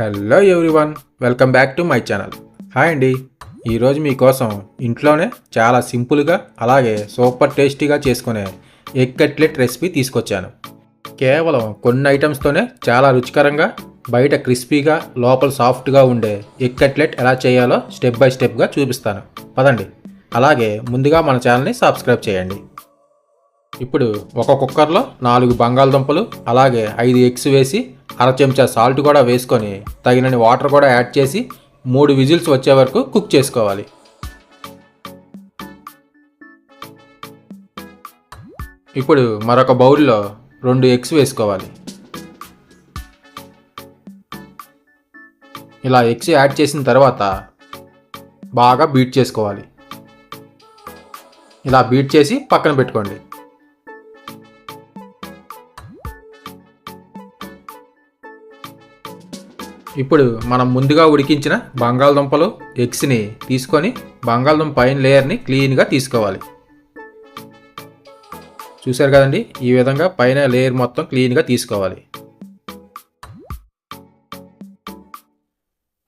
Hello everyone welcome back to my channel hi అండి ఈరోజు మీకోసం ఇంట్లోనే చాలా సింపుల్గా అలాగే సూపర్ టేస్టీగా చేసుకునే ఎగ్ కట్లెట్ రెసిపీ తీసుకొచ్చాను. కేవలం కొన్ని ఐటమ్స్తోనే చాలా రుచికరంగా బయట క్రిస్పీగా లోపల సాఫ్ట్గా ఉండే ఎగ్ కట్లెట్ ఎలా చేయాలో స్టెప్ బై స్టెప్గా చూపిస్తాను. పదండి. అలాగే ముందుగా మన ఛానల్ని సబ్స్క్రైబ్ చేయండి. ఇప్పుడు ఒక కుక్కర్లో నాలుగు బంగాళదుంపలు అలాగే ఐదు ఎగ్స్ వేసి అర చెంచా సాల్ట్ కూడా వేసుకొని తగినన్ని వాటర్ కూడా యాడ్ చేసి మూడు విజిల్స్ వచ్చే వరకు కుక్ చేసుకోవాలి. ఇప్పుడు మరొక బౌల్లో రెండు ఎగ్స్ వేసుకోవాలి. ఇలా ఎగ్స్ యాడ్ చేసిన తర్వాత బాగా బీట్ చేసుకోవాలి. ఇలా బీట్ చేసి పక్కన పెట్టుకోండి. ఇప్పుడు మనం ముందుగా ఉడికించిన బంగాళదుంపలు ఎగ్స్ని తీసుకొని బంగాళదుంప పైన లేయర్ని క్లీన్గా తీసుకోవాలి. చూశారు కదండి? ఈ విధంగా పైన లేయర్ మొత్తం క్లీన్గా తీసుకోవాలి.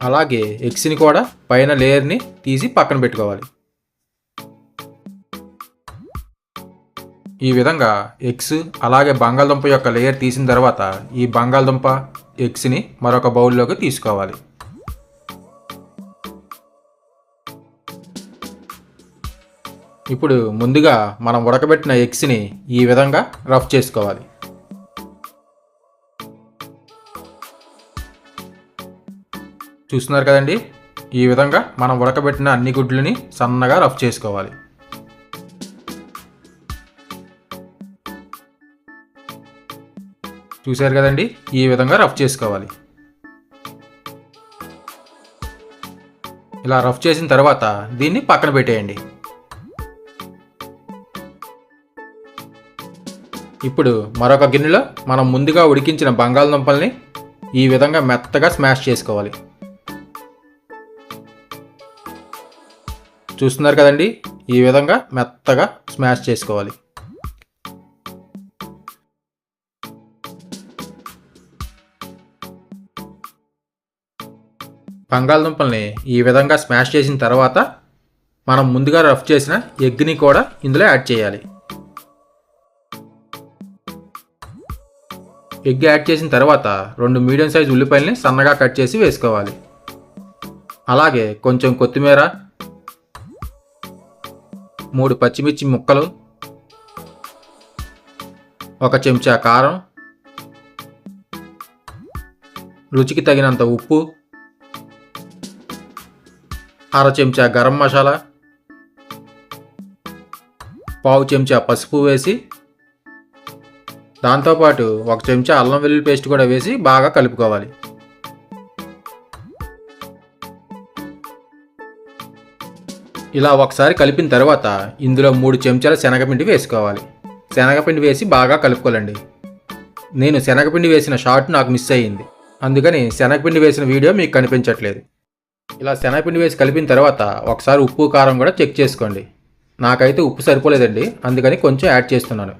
అలాగే ఎగ్స్ని కూడా పైన లేయర్ని తీసి పక్కన పెట్టుకోవాలి. ఈ విధంగా ఎగ్స్ అలాగే బంగాళదుంప యొక్క లేయర్ తీసిన తర్వాత ఈ బంగాళదుంప ఎగ్స్ని మరొక బౌల్లోకి తీసుకోవాలి. ఇప్పుడు ముందుగా మనం ఉడకబెట్టిన ఎగ్స్ని ఈ విధంగా రఫ్ చేసుకోవాలి. చూస్తున్నారు కదండి? ఈ విధంగా మనం ఉడకబెట్టిన అన్ని గుడ్లని సన్నగా రఫ్ చేసుకోవాలి. చూశారు కదండి? ఈ విధంగా రఫ్ చేసుకోవాలి. ఇలా రఫ్ చేసిన తర్వాత దీన్ని పక్కన పెట్టేయండి. ఇప్పుడు మరొక గిన్నెలో మనం ముందుగా ఉడికించిన బంగాళదుంపల్ని ఈ విధంగా మెత్తగా స్మాష్ చేసుకోవాలి. చూస్తున్నారు కదండి? ఈ విధంగా మెత్తగా స్మాష్ చేసుకోవాలి. బంగాళదుంపల్ని ఈ విధంగా స్మాష్ చేసిన తర్వాత మనం ముందుగా రఫ్ చేసిన ఎగ్ని కూడా ఇందులో యాడ్ చేయాలి. ఎగ్ యాడ్ చేసిన తర్వాత రెండు మీడియం సైజ్ ఉల్లిపాయలని సన్నగా కట్ చేసి వేసుకోవాలి. అలాగే కొంచెం కొత్తిమీర మూడు పచ్చిమిర్చి ముక్కలు ఒక చెంచా కారం రుచికి తగినంత ఉప్పు అర చెంచా గరం మసాలా పావు చెంచా పసుపు వేసి దాంతోపాటు ఒక చెంచా అల్లం వెల్లుల్లి పేస్ట్ కూడా వేసి బాగా కలుపుకోవాలి. ఇలా ఒకసారి కలిపిన తర్వాత ఇందులో మూడు చెంచాల శనగపిండి వేసుకోవాలి. శనగపిండి వేసి బాగా కలుపుకోవాలండి. నేను శనగపిండి వేసిన షార్ట్ నాకు మిస్ అయ్యింది. అందుకని శనగపిండి వేసిన వీడియో మీకు కనిపించట్లేదు. ఇలా శనగపిండి వేసి కలిపిన తర్వాత ఒకసారి ఉప్పు కారం కూడా చెక్ చేసుకోండి. నాకైతే ఉప్పు సరిపోలేదండి. అందుకని కొంచెం యాడ్ చేస్తున్నాను.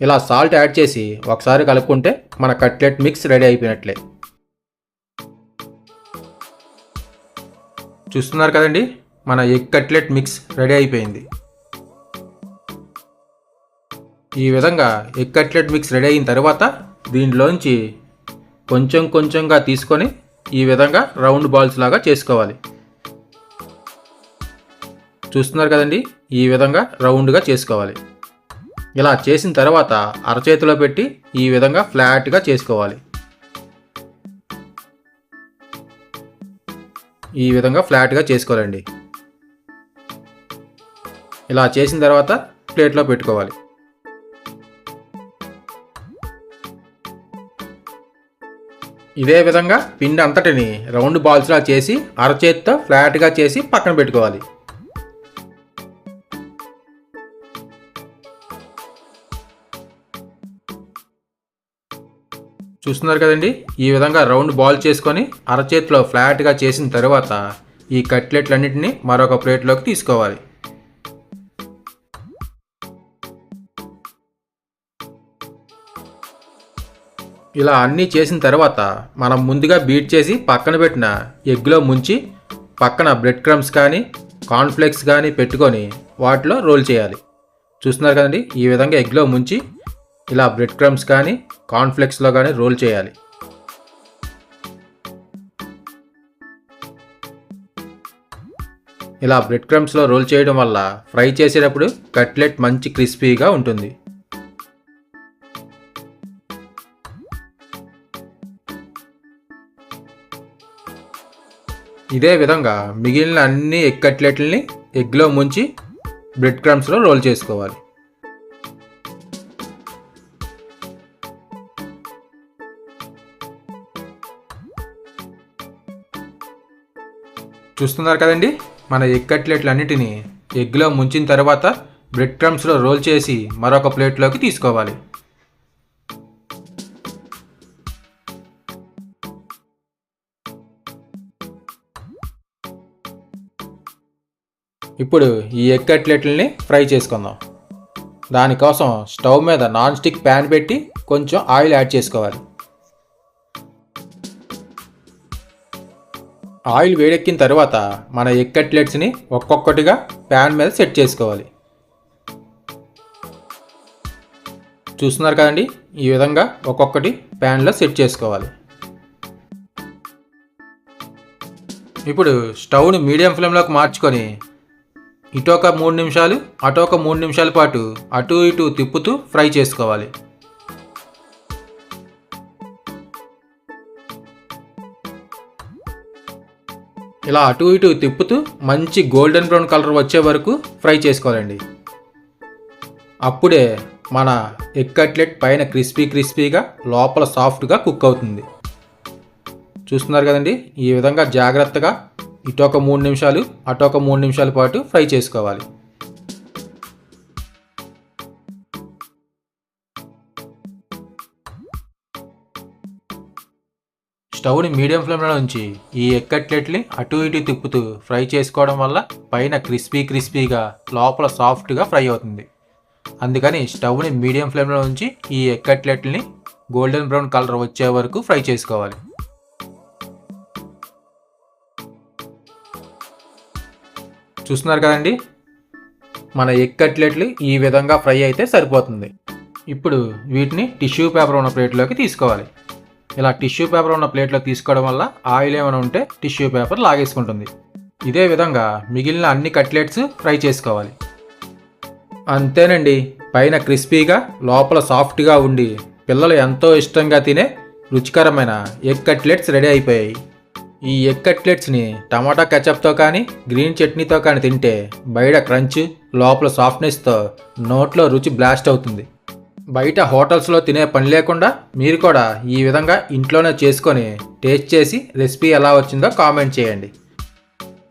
ఇలా సాల్ట్ యాడ్ చేసి ఒకసారి కలుపుకుంటే మన కట్లెట్ మిక్స్ రెడీ అయిపోయినట్లే. చూస్తున్నారు కదండి? మన ఎగ్ కట్లెట్ మిక్స్ రెడీ అయిపోయింది. ఈ విధంగా ఎగ్ కట్లెట్ మిక్స్ రెడీ అయిన తర్వాత దీంట్లోంచి కొంచెం కొంచెంగా తీసుకొని ఈ విధంగా రౌండ్ బాల్స్ లాగా చేసుకోవాలి. చూస్తున్నారు కదండి? ఈ విధంగా రౌండ్గా చేసుకోవాలి. ఇలా చేసిన తర్వాత అరచేతిలో పెట్టి ఈ విధంగా ఫ్లాట్గా చేసుకోవాలి. ఈ విధంగా ఫ్లాట్గా చేసుకోవాలండి. ఇలా చేసిన తర్వాత ప్లేట్లో పెట్టుకోవాలి. ఇదే విధంగా పిండి అంతటిని రౌండ్ బాల్స్లా చేసి అరచేతితో ఫ్లాట్గా చేసి పక్కన పెట్టుకోవాలి. చూస్తున్నారు కదండి? ఈ విధంగా రౌండ్ బాల్ చేసుకొని అరచేతిలో ఫ్లాట్గా చేసిన తర్వాత ఈ కట్లెట్లన్నింటినీ మరొక ప్లేట్లోకి తీసుకోవాలి. ఇలా అన్నీ చేసిన తర్వాత మనం ముందుగా బీట్ చేసి పక్కన పెట్టిన ఎగ్లో ముంచి పక్కన బ్రెడ్ క్రమ్స్ కానీ కార్న్ఫ్లేక్స్ కానీ పెట్టుకొని వాటిలో రోల్ చేయాలి. చూస్తున్నారు కదండి? ఈ విధంగా ఎగ్లో ముంచి ఇలా బ్రెడ్ క్రమ్స్ కానీ కార్న్ఫ్లేక్స్లో కానీ రోల్ చేయాలి. ఇలా బ్రెడ్ క్రమ్స్లో రోల్ చేయడం వల్ల ఫ్రై చేసేటప్పుడు కట్లెట్ మంచి క్రిస్పీగా ఉంటుంది. ఇదే విధంగా మిగిలిన అన్ని ఎగ్ కట్లెట్లని ఎగ్లో ముంచి బ్రెడ్ క్రమ్స్లో రోల్ చేసుకోవాలి. చూస్తున్నారు కదండి? మన ఎగ్ కట్లెట్లన్నిటినీ ఎగ్లో ముంచిన తర్వాత బ్రెడ్ క్రమ్స్లో రోల్ చేసి మరొక ప్లేట్లోకి తీసుకోవాలి. ఇప్పుడు ఈ ఎగ్ కట్లెట్లని ఫ్రై చేసుకుందాం. దానికోసం స్టవ్ మీద నాన్ స్టిక్ ప్యాన్ పెట్టి కొంచెం ఆయిల్ యాడ్ చేసుకోవాలి. ఆయిల్ వేడెక్కిన తర్వాత మన ఎగ్ కట్లెట్స్ని ఒక్కొక్కటిగా ప్యాన్ మీద సెట్ చేసుకోవాలి. చూస్తున్నారు కదండి? ఈ విధంగా ఒక్కొక్కటి ప్యాన్లో సెట్ చేసుకోవాలి. ఇప్పుడు స్టవ్ని మీడియం ఫ్లేమ్లోకి మార్చుకొని ఇటు ఒక మూడు నిమిషాలు అటు ఒక మూడు నిమిషాల పాటు అటు ఇటు తిప్పుతూ ఫ్రై చేసుకోవాలి. ఇలా అటు ఇటు తిప్పుతూ మంచి గోల్డెన్ బ్రౌన్ కలర్ వచ్చే వరకు ఫ్రై చేసుకోవాలండి. అప్పుడే మన ఎగ్ కట్లెట్ పైన క్రిస్పీ క్రిస్పీగా లోపల సాఫ్ట్గా కుక్ అవుతుంది. చూస్తున్నారు కదండి? ఈ విధంగా జాగ్రత్తగా ఇటు ఒక మూడు నిమిషాలు అటు ఒక మూడు నిమిషాల పాటు ఫ్రై చేసుకోవాలి. స్టవ్ని మీడియం ఫ్లేమ్లో ఉంచి ఈ ఎక్కట్లెట్ని అటు ఇటు తిప్పుతూ ఫ్రై చేసుకోవడం వల్ల పైన క్రిస్పీ క్రిస్పీగా లోపల సాఫ్ట్గా ఫ్రై అవుతుంది. అందుకని స్టవ్ని మీడియం ఫ్లేమ్లో ఉంచి ఈ ఎక్కట్లెట్లని గోల్డెన్ బ్రౌన్ కలర్ వచ్చే వరకు ఫ్రై చేసుకోవాలి. చూస్తున్నారు కదండి? మన ఎగ్ కట్లెట్లు ఈ విధంగా ఫ్రై అయితే సరిపోతుంది. ఇప్పుడు వీటిని టిష్యూ పేపర్ ఉన్న ప్లేట్లోకి తీసుకోవాలి. ఇలా టిష్యూ పేపర్ ఉన్న ప్లేట్లో తీసుకోవడం వల్ల ఆయిల్ ఏమైనా ఉంటే టిష్యూ పేపర్ లాగేసుకుంటుంది. ఇదే విధంగా మిగిలిన అన్ని కట్లెట్స్ ఫ్రై చేసుకోవాలి. అంతేనండి పైన క్రిస్పీగా లోపల సాఫ్ట్గా ఉండి పిల్లలు ఎంతో ఇష్టంగా తినే రుచికరమైన ఎగ్ కట్లెట్స్ రెడీ అయిపోయాయి. ఈ ఎగ్ కట్లెట్స్ని టమాటా కెచప్తో కానీ గ్రీన్ చట్నీతో కానీ తింటే బయట క్రంచ్ లోపల సాఫ్ట్నెస్తో నోట్లో రుచి బ్లాస్ట్ అవుతుంది. బయట హోటల్స్లో తినే పని లేకుండా మీరు కూడా ఈ విధంగా ఇంట్లోనే చేసుకొని టేస్ట్ చేసి రెసిపీ ఎలా వచ్చిందో కామెంట్ చేయండి.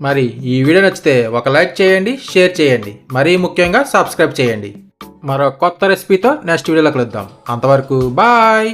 మరి ఈ వీడియో నచ్చితే ఒక లైక్ చేయండి షేర్ చేయండి మరీ ముఖ్యంగా సబ్స్క్రైబ్ చేయండి. మరో కొత్త రెసిపీతో నెక్స్ట్ వీడియోలో కలుద్దాం. అంతవరకు బాయ్!